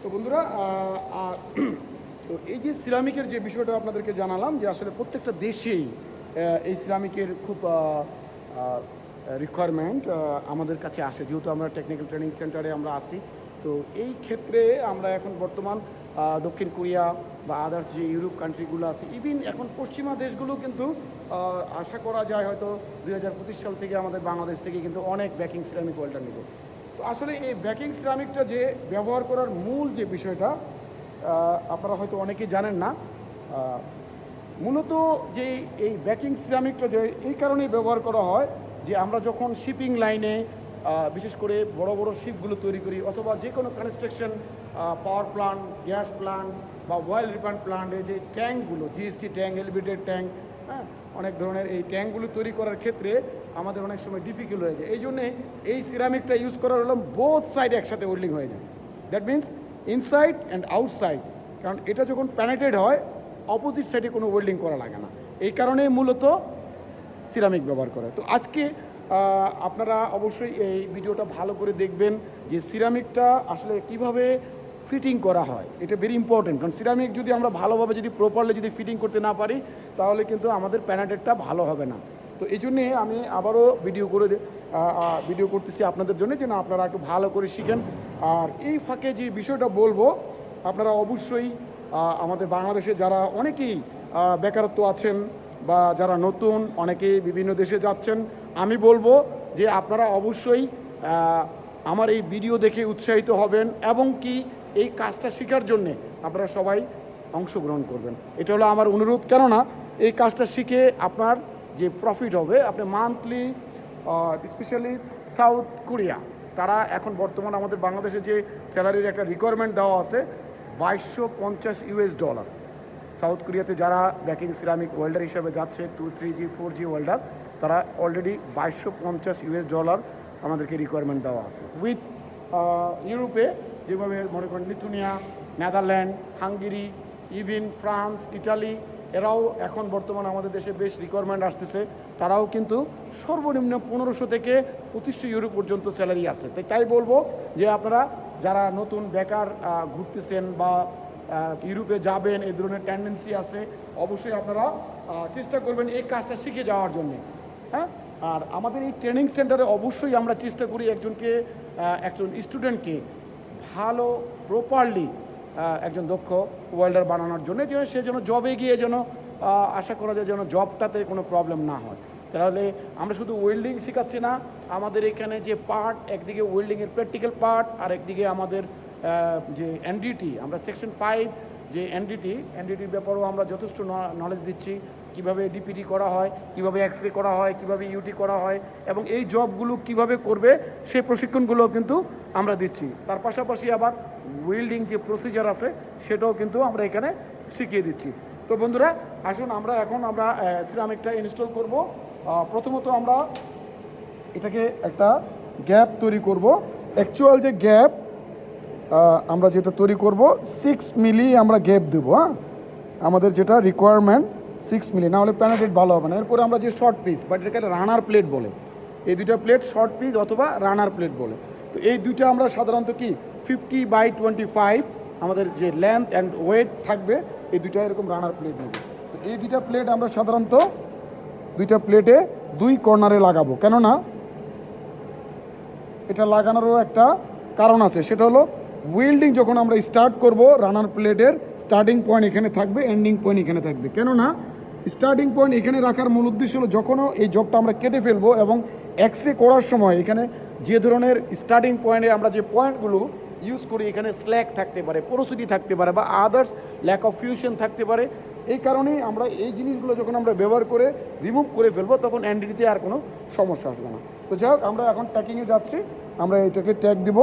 তো বন্ধুরা তো এই যে সিরামিকের যে বিষয়টা আপনাদেরকে জানালাম যে আসলে প্রত্যেকটা দেশেই এই সিরামিকের খুব রিকোয়ারমেন্ট আমাদের কাছে আসে। যেহেতু আমরা টেকনিক্যাল ট্রেনিং সেন্টারে আমরা আছি, তো এই ক্ষেত্রে আমরা এখন বর্তমান দক্ষিণ কোরিয়া বা আদার্স যে ইউরোপ কান্ট্রিগুলো আছে ইভিন এখন পশ্চিমা দেশগুলো কিন্তু আশা করা যায় হয়তো দু হাজার পঁচিশ সাল থেকে আমাদের বাংলাদেশ থেকে কিন্তু অনেক ব্যাকিং সিরামিক ওয়েল্ডার নেবে। তো আসলে এই ব্যাকিং সিরামিকটা যে ব্যবহার করার মূল যে বিষয়টা আপনারা হয়তো অনেকেই জানেন না মূলত যে এই ব্যাকিং সিরামিকটা যে এই কারণেই ব্যবহার করা হয় যে আমরা যখন শিপিং লাইনে বিশেষ করে বড় বড় শিপগুলো তৈরি করি অথবা যে কোনো construction power plant, gas plant বা অয়েল রিফাইন্ড প্লান্টে যে ট্যাঙ্কগুলো, জিএসটি ট্যাঙ্ক, এলিভেটেড ট্যাঙ্ক হ্যাঁ অনেক ধরনের এই ট্যাঙ্কগুলো তৈরি করার ক্ষেত্রে আমাদের অনেক সময় ডিফিকাল্ট হয়ে যায়। এই জন্যে এই সিরামিকটা ইউজ করার হলো বোথ সাইড একসাথে ওয়েল্ডিং হয়ে যায়। That means inside and outside কারণ এটা যখন প্যানেটেড হয় অপোজিট সাইডে কোনো ওয়েল্ডিং করা লাগে না। এই কারণে মূলত সিরামিক ব্যবহার করে। তো আজকে আপনারা অবশ্যই এই ভিডিওটা ভালো করে দেখবেন যে সিরামিকটা আসলে কীভাবে ফিটিং করা হয়। এটা ভেরি ইম্পর্টেন্ট কারণ সিরামিক যদি আমরা ভালোভাবে যদি প্রপারলি যদি ফিটিং করতে না পারি, তাহলে কিন্তু আমাদের প্যানাটেরটা ভালো হবে না। তো এই জন্যে আমি আবারও ভিডিও করে ভিডিও করতেছি আপনাদের জন্য যে না আপনারা একটু ভালো করে শিখেন। আর এই ফাঁকে যে বিষয়টা বলব, আপনারা অবশ্যই আমাদের বাংলাদেশে যারা অনেকেই বেকারত্ব আছেন বা যারা নতুন, অনেকেই বিভিন্ন দেশে যাচ্ছেন, আমি বলব যে আপনারা অবশ্যই আমার এই ভিডিও দেখে উৎসাহিত হবেন এবং কি এই কাজটা শেখার জন্যে আপনারা সবাই অংশগ্রহণ করবেন। এটা হলো আমার অনুরোধ। কেননা এই কাজটা শিখে আপনার যে প্রফিট হবে, আপনি মান্থলি স্পেশালি সাউথ কোরিয়া তারা এখন বর্তমান আমাদের বাংলাদেশে যে স্যালারির একটা রিকোয়ারমেন্ট দেওয়া আছে, বাইশশো পঞ্চাশ ইউএস ডলার সাউথ কোরিয়াতে যারা ব্যাকিং সিরামিক ওয়েল্ডার হিসাবে যাচ্ছে two three G four G welder তারা অলরেডি বাইশশো পঞ্চাশ ইউএস ডলার আমাদেরকে রিকোয়ারমেন্ট দেওয়া আছে। উইথ ইউরোপে যেভাবে মনে করেন Lithuania, Netherland, Hungary, even France, Italy, এরাও এখন বর্তমান আমাদের দেশে বেশ রিকোয়ারমেন্ট আসতেছে। তারাও কিন্তু সর্বনিম্ন পনেরোশো থেকে পঁচিশশো ইউরো পর্যন্ত স্যালারি আছে। তাই তাই বলব যে আপনারা যারা নতুন বেকার ঘুরতেছেন বা ইউরোপে যাবেন, এই ধরনের টেন্ডেন্সি আছে, অবশ্যই আপনারা চেষ্টা করবেন এই কাজটা শিখে যাওয়ার জন্যে। হ্যাঁ? আর আমাদের এই ট্রেনিং সেন্টারে অবশ্যই আমরা চেষ্টা করি একজনকে একজন স্টুডেন্টকে ভালো প্রপারলি একজন দক্ষ ওয়েল্ডার বানানোর জন্য, যে সে যেন জবে গিয়ে যেন আশা করা যায় যেন জবটাতে কোনো প্রবলেম না হয়। তাহলে আমরা শুধু ওয়েল্ডিং শেখাচ্ছি না, আমাদের এখানে যে পার্ট একদিকে ওয়েল্ডিংয়ের প্র্যাকটিক্যাল পার্ট আর একদিকে আমাদের যে এনডিটি আমরা সেকশন ফাইভ যে এনডিটি এনডিটির ব্যাপারেও আমরা যথেষ্ট নলেজ দিচ্ছি। কীভাবে ডিপিডি করা হয়, কীভাবে এক্স রে করা হয়, কীভাবে ইউটি করা হয়, এবং এই জবগুলো কীভাবে করবে, সেই প্রশিক্ষণগুলো কিন্তু আমরা দিচ্ছি। তার পাশাপাশি আবার ওয়েল্ডিং যে প্রসিজার আছে, সেটাও কিন্তু আমরা এখানে শিখিয়ে দিচ্ছি। তো বন্ধুরা, আসুন আমরা এখন আমরা সিরামিকটা ইনস্টল করব। প্রথমত আমরা এটাকে একটা গ্যাপ তৈরি করব। অ্যাকচুয়াল যে গ্যাপ আমরা যেটা তৈরি করব সিক্স মিলি আমরা গ্যাপ দেবো হ্যাঁ? আমাদের যেটা রিকোয়ারমেন্ট সিক্স মিলি না হলে প্যানেটেড ভালো হবে না। এরপরে আমরা যে শর্ট পিস বাট এটাকে রানার প্লেট বলে। এই দুইটা প্লেট শর্ট পিস অথবা রানার প্লেট বলে। তো এই দুইটা আমরা সাধারণত কি ফিফটি বাই টোয়েন্টি ফাইভ আমাদের যে লেন্থ অ্যান্ড ওয়েট থাকবে, এই দুইটা এরকম রানার প্লেট নেবে। তো এই দুইটা প্লেট আমরা সাধারণত দুইটা প্লেটে দুই কর্নারে লাগাবো। কেননা এটা লাগানোরও একটা কারণ আছে। সেটা হলো ওয়েল্ডিং যখন আমরা স্টার্ট করব রানার প্লেটের স্টার্টিং পয়েন্ট এখানে থাকবে এন্ডিং পয়েন্ট এখানে থাকবে। কেননা স্টার্টিং পয়েন্ট এখানে রাখার মূল উদ্দেশ্য হলো যখনও এই জবটা আমরা কেটে ফেলব এবং এক্স রে করার সময় এখানে যে ধরনের স্টার্টিং পয়েন্টে আমরা যে পয়েন্টগুলো ইউজ করি, এখানে স্ল্যাক থাকতে পারে পোরোসিটি থাকতে পারে বা আদার্স ল্যাক অফ ফিউশন থাকতে পারে, এই কারণেই আমরা এই জিনিসগুলো যখন আমরা ব্যবহার করে রিমুভ করে ফেলব, তখন অ্যান্ডিটিতে আর কোনো সমস্যা আসবে না। তো যাই হোক, আমরা এখন ট্যাকিংয়ে যাচ্ছি। আমরা এটাকে ট্যাগ দিব।